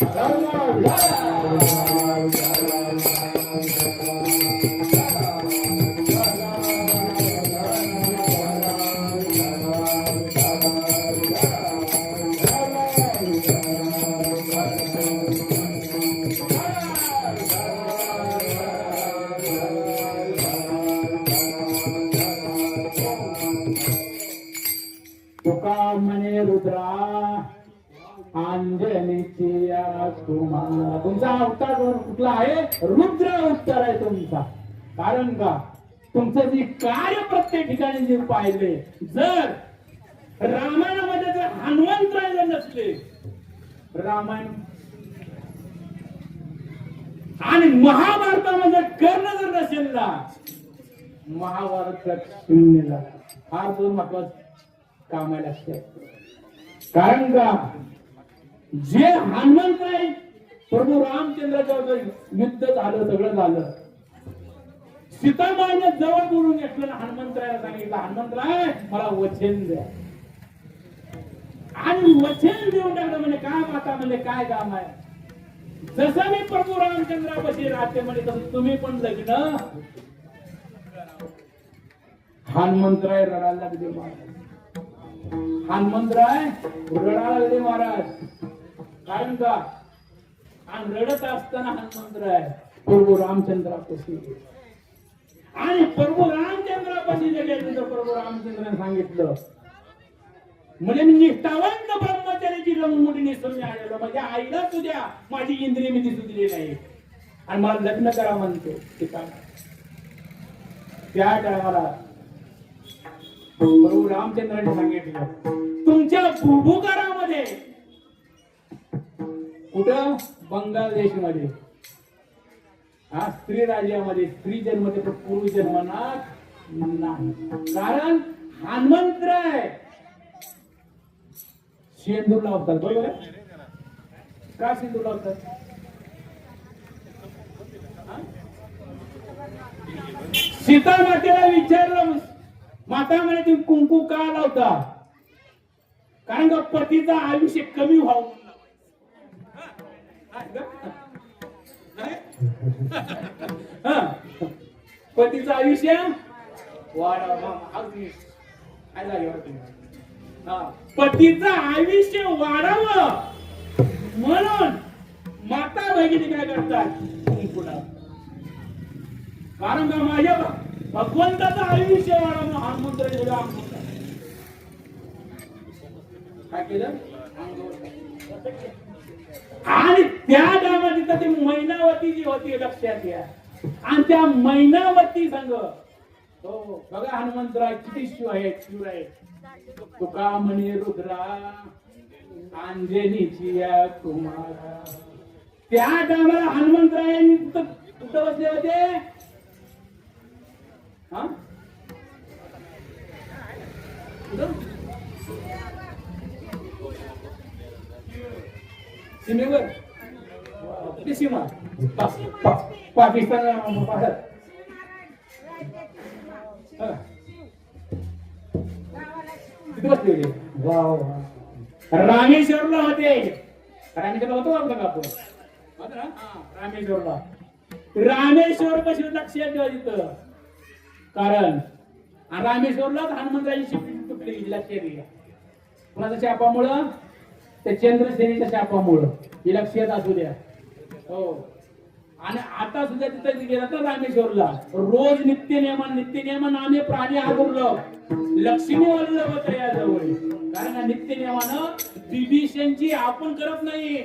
विठ्ठल तुका रुद्र उच्चार आहे तुमचा. कारण का? तुमचं जे कार्य प्रत्येक ठिकाणी जे पाहिले जर रामायणामध्ये जर हनुमंतराय जर नसले रामायण आणि महाभारतामध्ये कर्ण जर नसेल ना महाभारत शून्यला फार दोन महत्वाचं कामाला कारण का? जे हनुमंतराय प्रभू रामचंद्राच्या युद्ध झालं सगळं झालं सीतामाईने जवळ बोलून घेतलं हनुमंतरायला सांगितलं हनुमंतराय मला वचन द्या. आणि वचन देऊन टाकलं म्हणजे काय माता म्हणजे काय काम आहे? जसं मी प्रभू रामचंद्रापाशी राहते म्हणजे तसं तुम्ही पण लग्न हनुमंतराय रडायला लागले महाराज. हनुमंतराय रडायला लागले महाराज. कारण का? आणि रडत असताना हनुमंतराय प्रभू रामचंद्रापाशी आणि प्रभू रामचंद्रापाशी गेल्यानंतर प्रभू रामचंद्राने सांगितलं म्हणजे मी निष्ठावंत ब्रह्मचार्याची लंगमुडी नेसून मी आलेलो माझ्या आईला तुझ्या माझी इंद्रिय मी दिसू दिली नाही. आणि मला लग्न करा म्हणतो. त्या टायमाला प्रभू रामचंद्राने सांगितलं तुमच्या भूभूकारामध्ये कुठं बांगलादेशमध्ये हा स्त्री राज्यामध्ये स्त्री जन्मते पण पुरुष जन्मनात नाही. कारण हनुमंतराय शेंदूर लावतात बरोबर का शेंदूर लावतात? सीता मातेला विचारलं माता म्हणे तुम्ही कुंकू का लावता? कारण का पतीचा आयुष्य कमी व्हावं पतीचं आयुष्य? वाढावं अगदी काय जागेवर हा. पतीचं आयुष्य वाढावं. म्हणून माता भगिनी काय करतात? कुंकू कारण का माझ्या भगवंताचं आयुष्य वाढवणं हा मंत्र दिला काय केलं? आणि त्या गावात तर ती मैनावती जी होती लक्षात घ्या. आणि त्या मैनावती संघ हो बघा हनुमंतराय किती शिव आहेत शिव तुका म्हणे रुद्रा अंजनीची या कुमारा त्या टायमाला हनुमंतरायांनी कुठं कुठं बसले होते. हा? सीमेवर सीमा पाकिस्तान भारत वा वा. रामेश्वरला होते रामेश्वरला होतो का आपलं आपण रामेश्वरला रामेश्वर पाशी लक्षात ठेवा तिथं कारण रामेश्वरलाच हनुमंतराची शिफ्ट तुटली गेली, लक्षात घ्या कुणाच्या शापामुळं ते चंद्रसेनेच्या शापामुळं. ही लक्षात असू द्या. हो. आणि आता सुद्धा तिथं गेला तर रामेश्वरला. रोज नित्य नियमन नित्य नियमन आम्ही प्राणी आगुरलो. लक्ष्मी वल्लभ तयार जवळ. कारण नित्य नियमानं विभीषणची आपण करत नाही.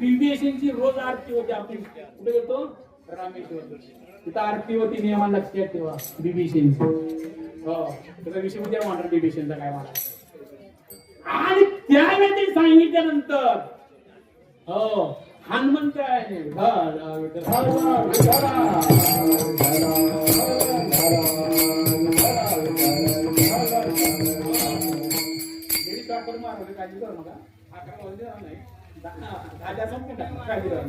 विभीषणची रोज आरती होती आपण कुठे गेलो रामेश्वर तिथं आरती होती नियमान लक्षात ठेवा. विभीषणची. हो. त्याचा विषय उद्या म्हणणार विभीषणचा काय म्हणा आणि त्यावेळी सांगितल्यानंतर हो हनुमंत आहे काळजी करू नका. अकरा वाजले नाही. संपून टाका, काळजी करू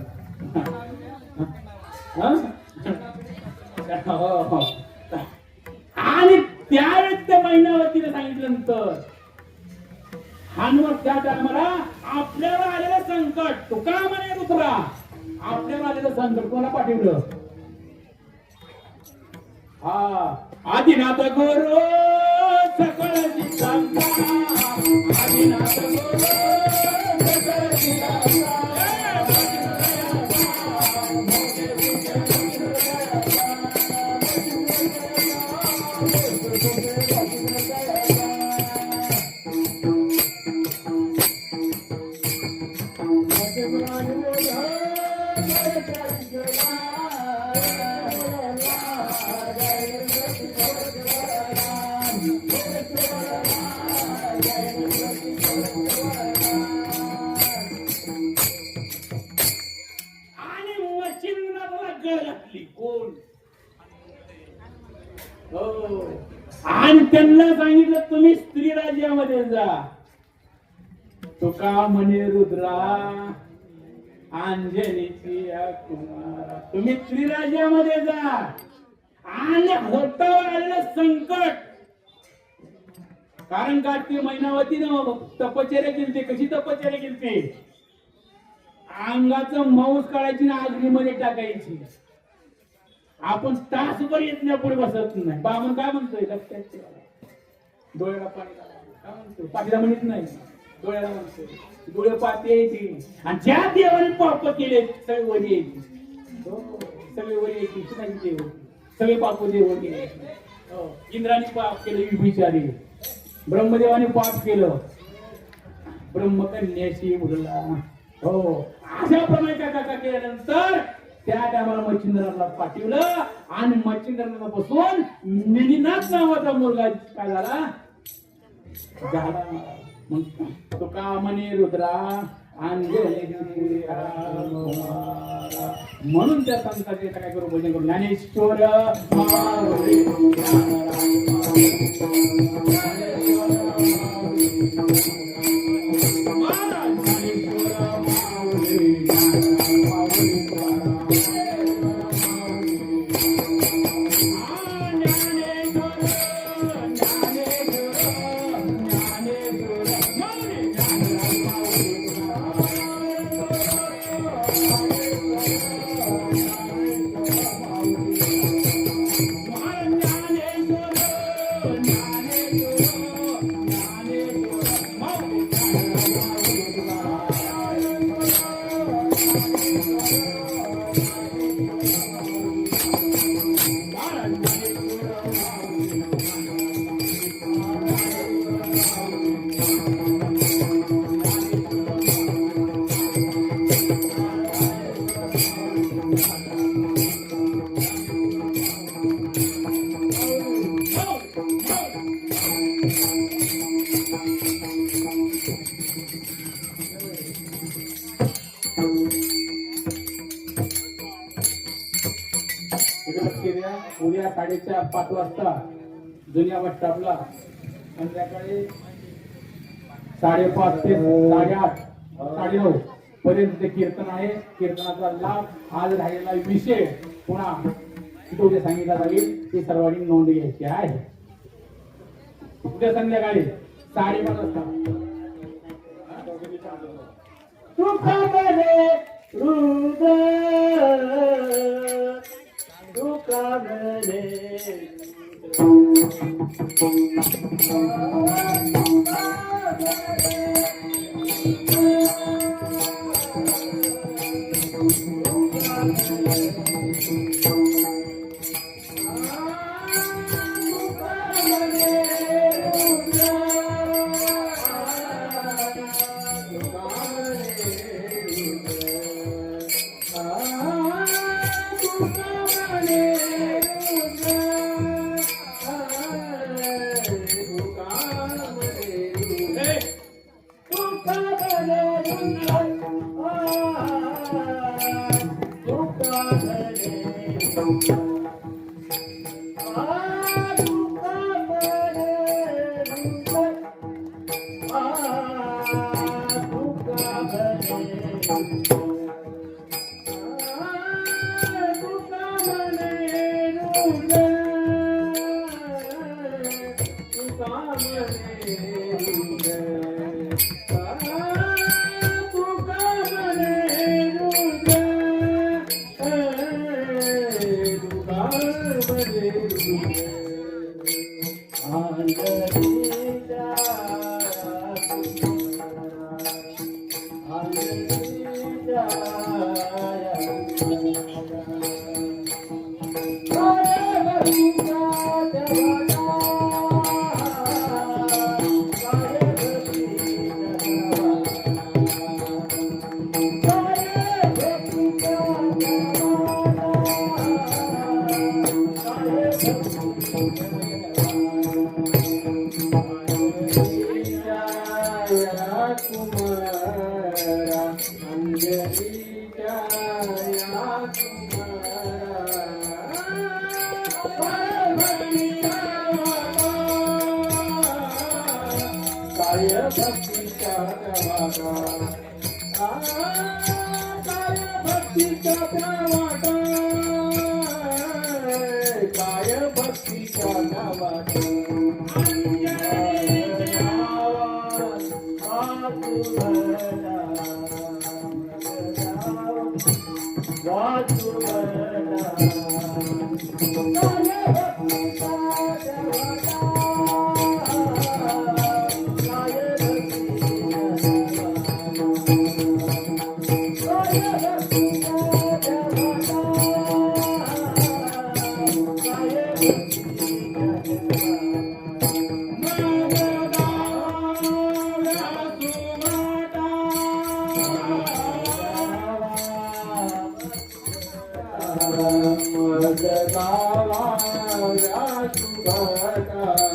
हा? हो, हो. आणि त्यावेळेस त्या महिन्यावरतीने सांगितल्यानंतर नंतर हनुमत त्या टायमाला आपल्याला आलेलं संकट. तू का म्हणे दुसरा. आपल्याला आलेलं संकट. कोणा पाठवलं? हा. आदिनाथ गुरु सकळ आदिनाथ गुरु आणि हो. आणि त्यांना सांगितलं तुम्ही स्त्री राज्यामध्ये जा. तुका म्हणे रुद्रा अंजनीची तुम्ही स्त्री राज्यामध्ये जा. आणि होतावर आलेलं संकट. कारण का ती महिनावतीनं तपचर्या गेलते कशी तपचर्या गेलते अंगाचं मांस काढायची ना अग्नीमध्ये टाकायची. आपण तासभर येत नाही पुढे बसत नाही. बामन काय म्हणतोय? लक्षात ठेवा. डोळ्याला पाणी काय म्हणतो पाठीला म्हणत नाही. डोळ्याला म्हणतोय. डोळे पाते यायची आणि ज्या देवाने पाप केले सगळे वरी यायची हो, सगळे वरी यायची देव? सगळे पाप म्हणजे देव केले हो. इंद्राने पाप केलं विभिचारी ब्रह्मदेवाने पाप केलं. ब्रह्मकन्याशी उरला हो. अशा प्रमाणे त्या काका केल्यानंतर त्या टायमाला मच्छिंद्राला पाठवलं आणि मच्छिंद्राला बसून मिनीनाथ नावाचा मुलगा काय झाला? झाला. मग तो का म्हणे रुद्रा? म्हणून त्या संतांचे काय करू भजन करू ज्ञानेश्वर उद्या साडेचार पाच वाजता जुन्या बस स्टॉपला संध्याकाळी साडेपाच ते साडेआठ साडेनऊ पर्यंत ते कीर्तन आहे. कीर्तनाचा लाभ आज राहिलेला विषय. पुन्हा तिथे उद्या सांगितला जाईल. ती सर्वांनी नोंद घ्यायची आहे. उद्या संध्याकाळी साडेपाच वाजता. ちょっと。Thank you.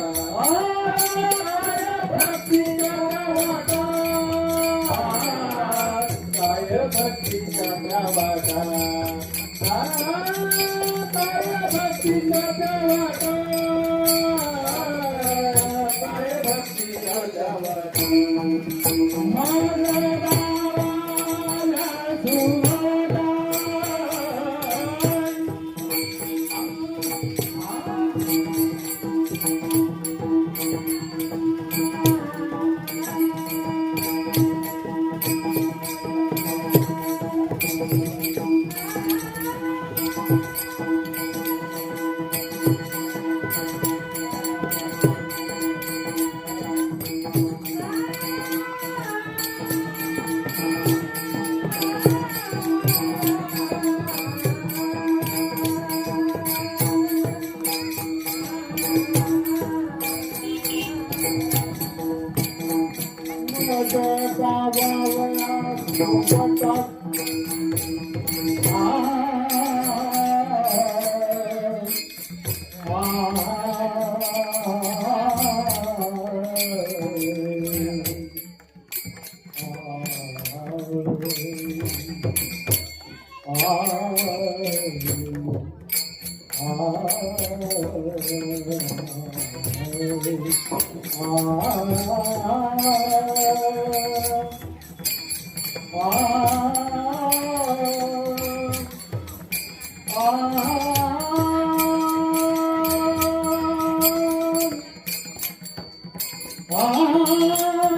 啊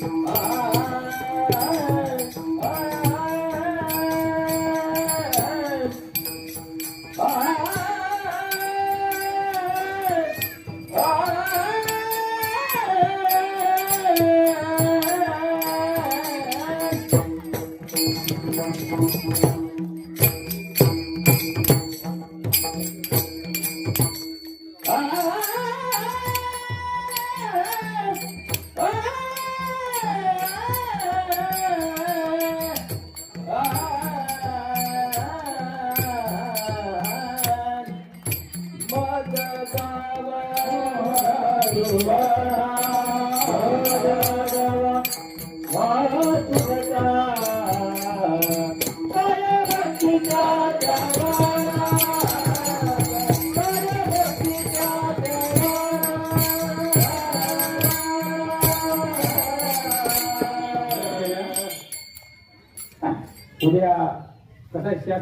Oh.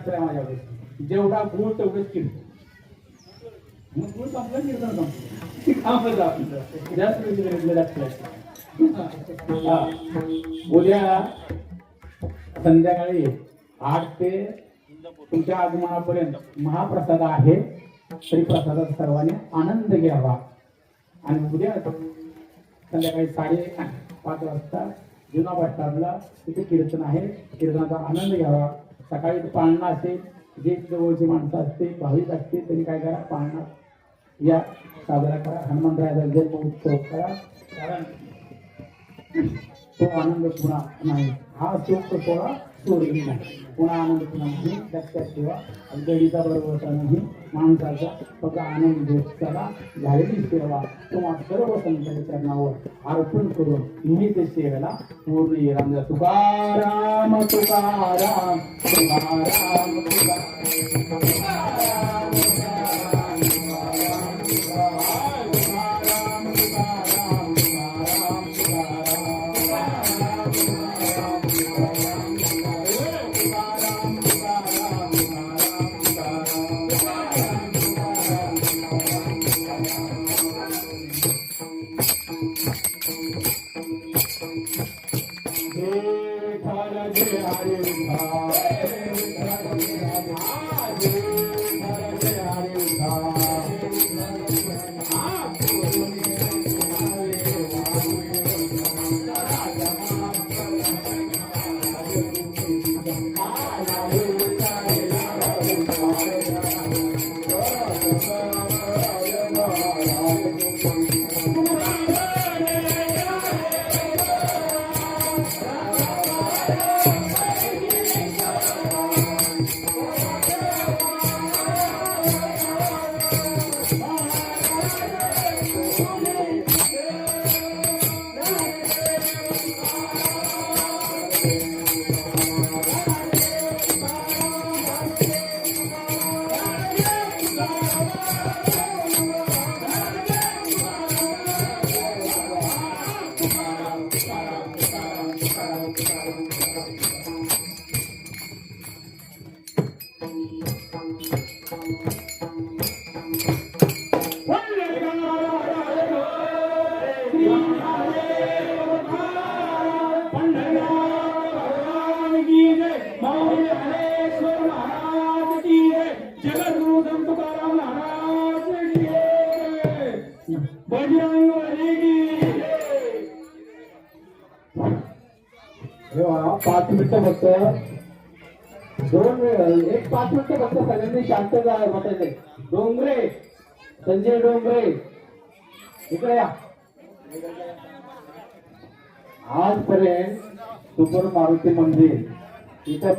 कसा माझ्या जेवढा गुळ तेवढंच किरतो मग गुळ संपलं कीर्तन संपलं. आपलं जास्त वेळ उद्या संध्याकाळी आठ ते तुमच्या आगमनापर्यंत महाप्रसाद आहे. तरी प्रसादात सर्वांनी आनंद घ्यावा. आणि उद्या संध्याकाळी साडे पाच वाजता जुना बस स्टॉपला तिथे कीर्तन आहे. कीर्तनाचा आनंद घ्यावा. सकाळी पाळणा असेल जे जवळची माणसं असते भाविक असते तरी काय करा पाळणा. या साजरा करा. हनुमंतरायाचा जन्म उत्सव करा. कारण तो आनंद पुन्हा नाही. हा शोक सोहळा सोडली नाही पुन्हा आनंद पुन्हा नाही लक्षात ठेवा. गडीचा बरोबर नाही माणसाचा फक्त आनंद दिवसाला झालेली सेवा. तुम्हा सर्व संतांच्या नावावर अर्पण करून मी ते सेवेला पूर्ण येईल आमचा तुकाराम तुकाराम तुकाराम तुकाराम. Thank you. मिनिटं फक्त दोन एक पाच मिनिटं फक्त सगळ्यांनी शांत बसायचे डोंगरे संजय डोंगरे. इकडे या. आजपर्यंत सुपर मारुती मंदिर इथं